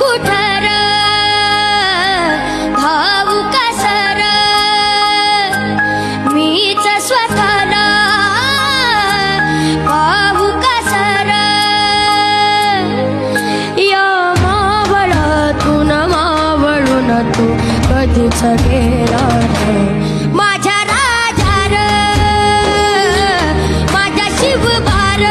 कुठर? भाऊ कसर मीच स्वतःल भाऊ कसर या मावळातून मावळून तू कधीच गेला माझ्या राजार माझ्या शिवबार